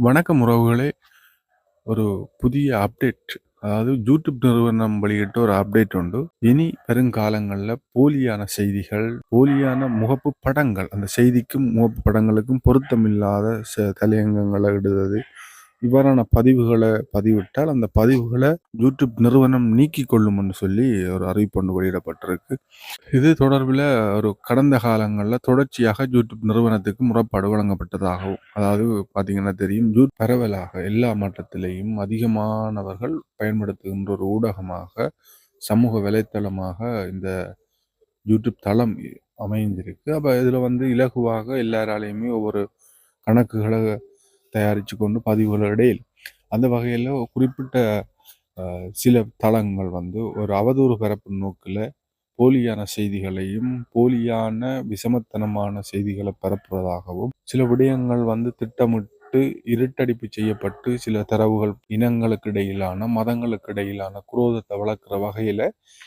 வணக்கம் உறவுகளே. ஒரு புதிய அப்டேட் அதாவது யூடியூப் நிறுவனம் வெளியிட்ட ஒரு அப்டேட் உண்டு. இனி பெருங்காலங்களில் போலியான செய்திகள் போலியான முகப்பு படங்கள் அந்த செய்திக்கும் முகப்பு படங்களுக்கும் பொருத்தமில்லாத ச தலையங்கங்களை இடுவது இவ்வாறான பதிவுகளை பதிவிட்டால் அந்த பதிவுகளை யூடியூப் நிறுவனம் நீக்கி கொள்ளும்னு சொல்லி ஒரு அறிவிப்பு ஒன்று வெளியிடப்பட்டிருக்கு. இது தொடர்பில் ஒரு கடந்த காலங்களில் தொடர்ச்சியாக யூடியூப் நிறுவனத்துக்கு முறைப்பாடு வழங்கப்பட்டதாகவும் அதாவது பார்த்தீங்கன்னா தெரியும் யூட் பரவலாக எல்லா மட்டத்திலேயும் அதிகமானவர்கள் பயன்படுத்துகின்ற ஒரு ஊடகமாக சமூக வலைத்தளமாக இந்த யூடியூப் தளம் அமைஞ்சிருக்கு அப்போ இதில் வந்து இலகுவாக எல்லாராலையுமே ஒவ்வொரு கணக்குகளை தயாரித்து கொண்டு பதிவுகளிடையில். அந்த வகையில் குறிப்பிட்ட சில தளங்கள் வந்து ஒரு அவதூறு பரப்பு நோக்கில் போலியான செய்திகளையும் போலியான விஷமத்தனமான செய்திகளை பரப்புவதாகவும் சில விடயங்கள் வந்து திட்டமிட்டு இருட்டடிப்பு செய்யப்பட்டு சில தரவுகள் இனங்களுக்கு இடையிலான மதங்களுக்கு இடையிலான குரோதத்தை வளர்க்குற வகையில்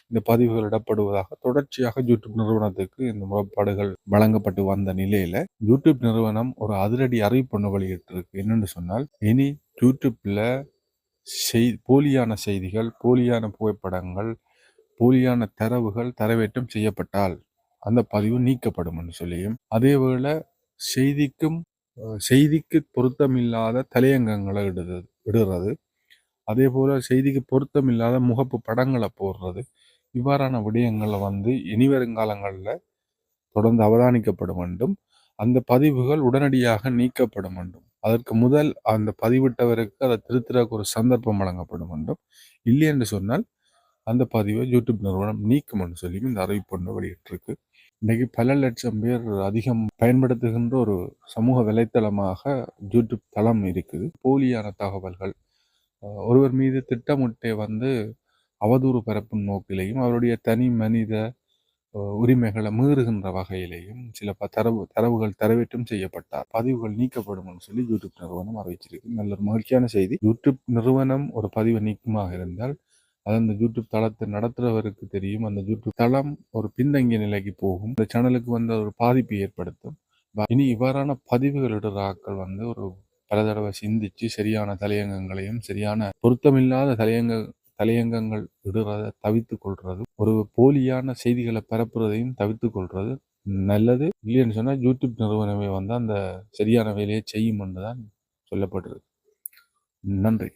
இந்த பதிவுகள் இடப்படுவதாக தொடர்ச்சியாக யூடியூப் நிறுவனத்துக்கு இந்த முறைப்பாடுகள் வழங்கப்பட்டு வந்த நிலையில யூடியூப் நிறுவனம் ஒரு அதிரடி அறிவிப்பு ஒன்று வெளியிட்டிருக்கு. என்னன்னு சொன்னால் இனி யூடியூப்ல செய் போலியான செய்திகள் போலியான புகைப்படங்கள் போலியான தரவுகள் தரவேற்றம் செய்யப்பட்டால் அந்த பதிவு நீக்கப்படும் என்று சொல்லியும் அதேவேளை செய்திக்கும் செய்திக்கு பொருத்தமில்லாத தலையங்கங்களை இடுறது இடுறது. அதே போல் செய்திக்கு பொருத்தமில்லாத முகப்பு படங்களை போடுறது. இவ்வாறான விடயங்களை வந்து இனி வருங்காலங்களில் தொடர்ந்து அவதானிக்கப்படும் வேண்டும் அந்த பதிவுகள் உடனடியாக நீக்கப்படும் வேண்டும் அதற்கு முதல் அந்த பதிவிட்டவருக்கு அதை திருத்தறக்கு ஒரு சந்தர்ப்பம் வழங்கப்படும் வேண்டும் இல்லை என்று சொன்னால் அந்த பதிவை யூடியூப் நிறுவனம் நீக்கும்னு சொல்லியும் சொல்லி இந்த அறிவிப்பு வெளியிட்டிருக்கு. இன்றைக்கி பல லட்சம் பேர் அதிகம் பயன்படுத்துகின்ற ஒரு சமூக வலைத்தளமாக யூடியூப் தளம் இருக்குது. போலியான தகவல்கள். ஒருவர் மீது திட்டமிட்டே வந்து அவதூறு பரப்பும் நோக்கிலேயும் அவருடைய தனி மனித உரிமைகளை மீறுகின்ற வகையிலேயும் சில ப- தரவு தரவுகள் தரவேற்றம் செய்யப்பட்டார். பதிவுகள் நீக்கப்படும் சொல்லி யூடியூப் நிறுவனம் அறிவிச்சிருக்கு. நல்ல ஒரு மகிழ்ச்சியான செய்தி. யூடியூப் நிறுவனம் ஒரு பதிவை நீக்கமாக இருந்தால் அது அந்த யூடியூப் தளத்தை நடத்துகிறவருக்கு தெரியும். அந்த யூடியூப் தளம் ஒரு பின்தங்கிய நிலைக்கு போகும். இந்த சேனலுக்கு வந்து ஒரு பாதிப்பை ஏற்படுத்தும். இனி இவ்வாறான பதிவுகள் இடுற வந்து ஒரு பல தடவை சிந்திச்சு சரியான தலையங்கங்களையும் சரியான பொருத்தமில்லாத தலையங்க தலையங்கங்கள் விடுறதை தவிர்த்து கொள்றது ஒரு போலியான செய்திகளை பரப்புறதையும் தவிர்த்து கொள்றது நல்லது. இல்லைன்னு சொன்னால் யூடியூப் நிறுவனமே வந்து அந்த சரியான வேலையை செய்யும் என்று தான் சொல்லப்பட்டிருக்கு. நன்றி.